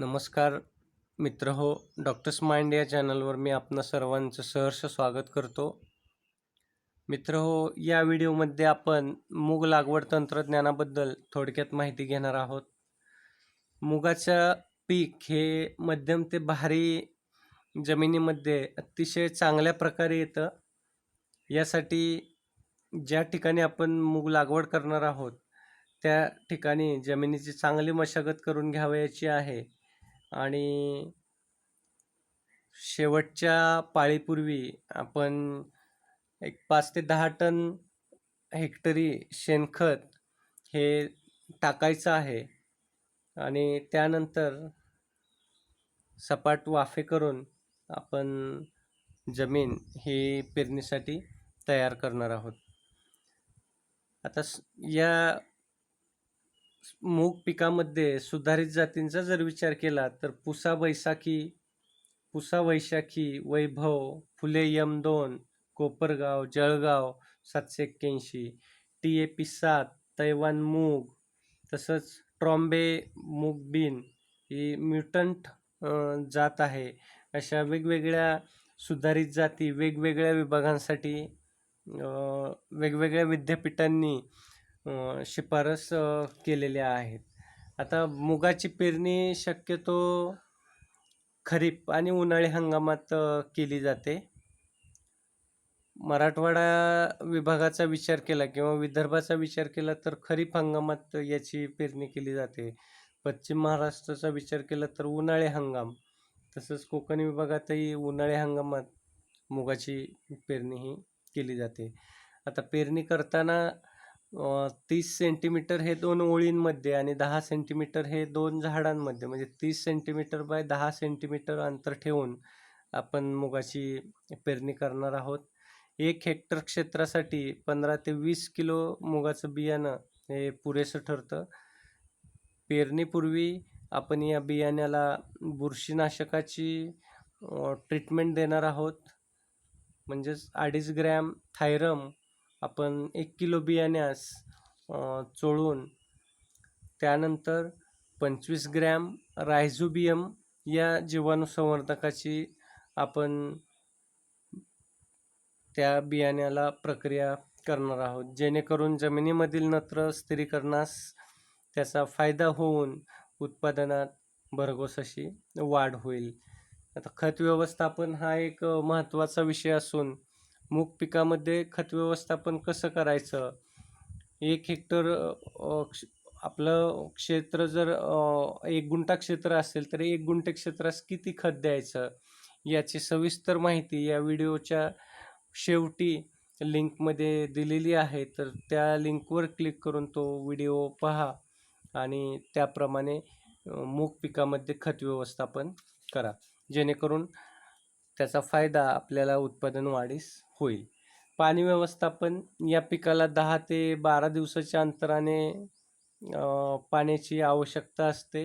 नमस्कार मित्र हो डॉक्टर्स माइंड या चॅनलवर मी आपणा सर्वांचं सहर्ष स्वागत करतो. मित्र हो या व्हिडिओमध्ये आपण मूग लागवड तंत्रज्ञानाबद्दल थोडक्यात माहिती घेणार आहोत. मुगाचं पीक हे मध्यम ते भारी जमिनीमध्ये अतिशय चांगल्या प्रकारे येतं. यासाठी ज्या ठिकाणी आपण मूग लागवड करणार आहोत त्या ठिकाणी जमिनीची चांगली मशागत करून घ्यावयाची आहे. आणि शेवटच्या पाळीपूर्वी आपण एक पाच ते दहा टन हेक्टरी शेणखत हे टाकायचं आहे. आणि त्यानंतर सपाट वाफे करून आपण जमीन ही पेरणीसाठी तयार करणार आहोत. आता स या मूग पिकामध्ये सुधारित जातींचा जर विचार केला तर पुसा बैसाखी पुसा वैशाखी वैभव फुले यम दोन कोपरगाव जळगाव सातशे एक्क्याऐंशी टी ए पी सात तैवान मूग तसंच ट्रॉम्बे मूग बीन ही म्युटंट जात आहे. अशा वेगवेगळ्या सुधारित जाती वेगवेगळ्या विभागांसाठी वेगवेगळ्या विद्यापीठांनी शिफारस केलेल्या आहेत. आता मुगाची पेरणी शक्यतो खरीप आणि उन्हाळी हंगामात केली जाते. मराठवाडा विभागाचा विचार केला किंवा विदर्भाचा विचार केला तर खरीप हंगामात याची पेरणी केली जाते. पश्चिम महाराष्ट्राचा विचार केला तर उन्हाळी हंगाम. तसंच कोकण विभागातही उन्हाळी हंगामात मुगाची पेरणी ही केली जाते. आता पेरणी करताना तीस सेंटीमीटर हे दोन ओळींमध्ये आणि दहा सेंटीमीटर हे दोन झाडांमध्ये. म्हणजे तीस सेंटीमीटर बाय दहा सेंटीमीटर अंतर ठेवून आपण मुगाची पेरणी करणार आहोत. एक हेक्टर क्षेत्रासाठी पंधरा ते वीस किलो मुगाचं बियाणं हे पुरेसं ठरतं. पेरणीपूर्वी आपण या बियाण्याला बुरशीनाशकाची ट्रीटमेंट देणार आहोत. म्हणजेच अडीच ग्रॅम थायरम आपण एक किलो बियाण्यास चोळून त्यानंतर पंचवीस ग्रॅम रायझोबियम या जीवाणू संवर्धकाची आपण त्या बियाण्याला प्रक्रिया करणार आहोत. जेणेकरून जमिनीमधील नत्र स्थिरीकरणास त्याचा फायदा होऊन उत्पादनात भरघोस अशी वाढ होईल. आता खत व्यवस्थापन हा एक महत्त्वाचा विषय असून मूग पिकामध्ये खत व्यवस्थापन कसं करायचं? एक हेक्टर आपलं क्षेत्र जर एक गुंठा क्षेत्र असेल तर एक गुंठे क्षेत्रास किती खत द्यायचं? याची सविस्तर माहिती या व्हिडिओच्या शेवटी लिंकमध्ये दिलेली आहे. तर त्या लिंकवर क्लिक करून तो व्हिडिओ पहा आणि त्याप्रमाणे मूग पिकामध्ये खत व्यवस्थापन करा. जेणेकरून त्याचा फायदा आपल्याला उत्पादन वाढीस होईल. पाणी व्यवस्थापन या पिकाला दहा ते बारा दिवसाच्या अंतराने पाण्याची आवश्यकता असते.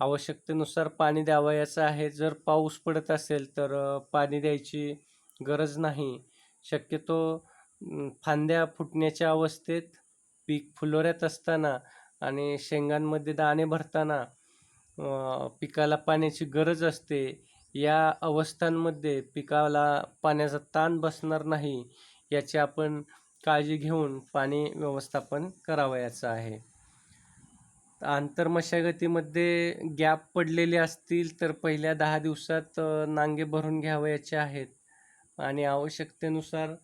आवश्यकतेनुसार पाणी द्यावयाचं आहे. जर पाऊस पडत असेल तर पाणी द्यायची गरज नाही. शक्यतो फांद्या फुटण्याच्या अवस्थेत पीक फुलोऱ्यात असताना आणि शेंगांमध्ये दाणे भरताना पिकाला पाण्याची गरज असते. या अवस्थांमध्ये पिकाला पाण्याचा ताण बसणार नाही याची आपण काळजी घेऊन पाणी व्यवस्थापन करावयाचं आहे. आंतरमशागतीमध्ये गॅप पडलेले असतील तर पहिल्या दहा दिवसात नांगे भरून घ्यावयाचे आहेत आणि आवश्यकतेनुसार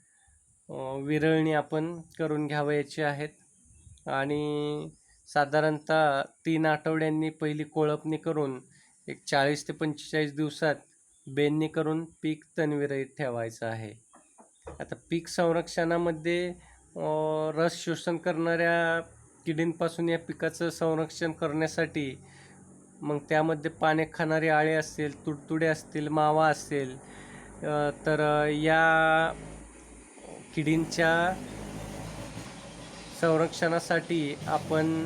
विरळणी आपण करून घ्यावयाची आहेत. आणि साधारणतः तीन आठवड्यांनी पहिली कोळपणी करून एक चाळीस ते पंचेचाळीस दिवसात बेननी करून पीक तणविरहित ठेवायचं आहे. आता पीक संरक्षणामध्ये रस शोषण करणाऱ्या किडींपासून या पिकाचं संरक्षण करण्यासाठी मग त्यामध्ये पाने खाणारे आळे असतील तुडतुडे असतील मावा असेल तर या किडींच्या संरक्षणासाठी आपण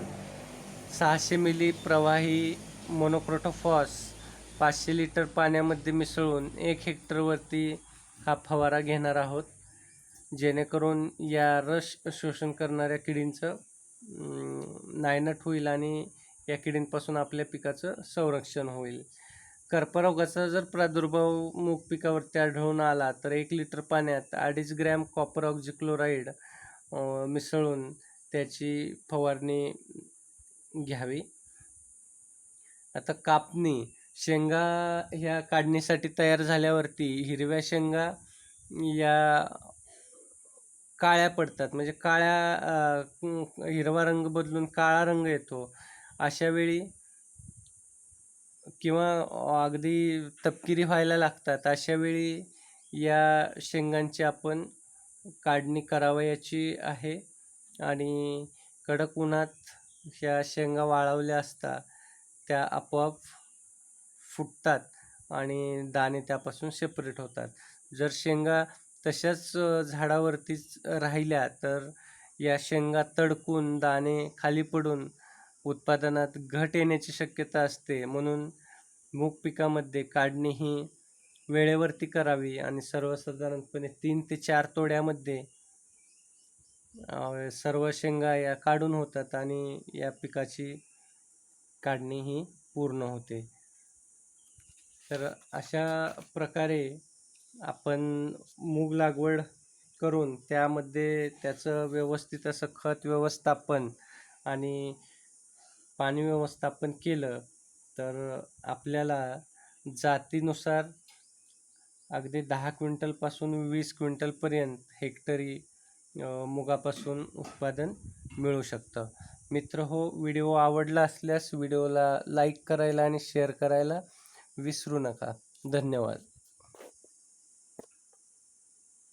सहाशे मिली प्रवाही मोनोक्रोटोफॉस पाचशे लिटर पाण्यामध्ये मिसळून एक हेक्टरवरती हा फवारा घेणार आहोत. जेणेकरून या रस शोषण करणाऱ्या किडींचं नायनट होईल आणि या किडींपासून आपल्या पिकाचं संरक्षण होईल. कर्करोगाचा जर प्रादुर्भाव मूग पिकावरती आढळून आला तर एक लिटर पाण्यात अडीच ग्रॅम कॉपर ऑक्झिक्लोराईड मिसळून त्याची फवारणी घ्यावी. आता कापणी शेंगा ह्या काढणीसाठी तयार झाल्यावरती हिरव्या शेंगा या काळ्या पडतात. म्हणजे काळ्या हिरवा रंग बदलून काळा रंग येतो. अशा वेळी किंवा अगदी तपकिरी व्हायला लागतात. अशा वेळी या शेंगांची आपण काढणी करावयाची आहे. आणि कडक उन्हात ह्या शेंगा वाळवल्या असता त्या आपोआप फुटतात आणि दाणे त्यापासून सेपरेट होतात. जर शेंगा तशाच झाडावरतीच राहिल्या तर या शेंगा तडकून दाणे खाली पडून उत्पादनात घट येण्याची शक्यता असते. म्हणून मूग पिकामध्ये काढणी ही वेळेवरती करावी आणि सर्वसाधारणपणे तीन ते चार तोड्यामध्ये सर्व शेंगा या काढून होतात आणि या पिकाची काढणी ही पूर्ण होते. तर अशा प्रकारे आपण मूग लागवड करून त्यामध्ये त्याचं व्यवस्थित असं खत व्यवस्थापन आणि पाणी व्यवस्थापन केलं तर आपल्याला जातीनुसार अगदी दहा क्विंटलपासून वीस क्विंटलपर्यंत हेक्टरी मुगापासून उत्पादन मिळू शकतं. मित्र हो व्हिडिओ आवडला असल्यास व्हिडिओला लाईक करायला आणि शेअर करायला विसरू नका. धन्यवाद.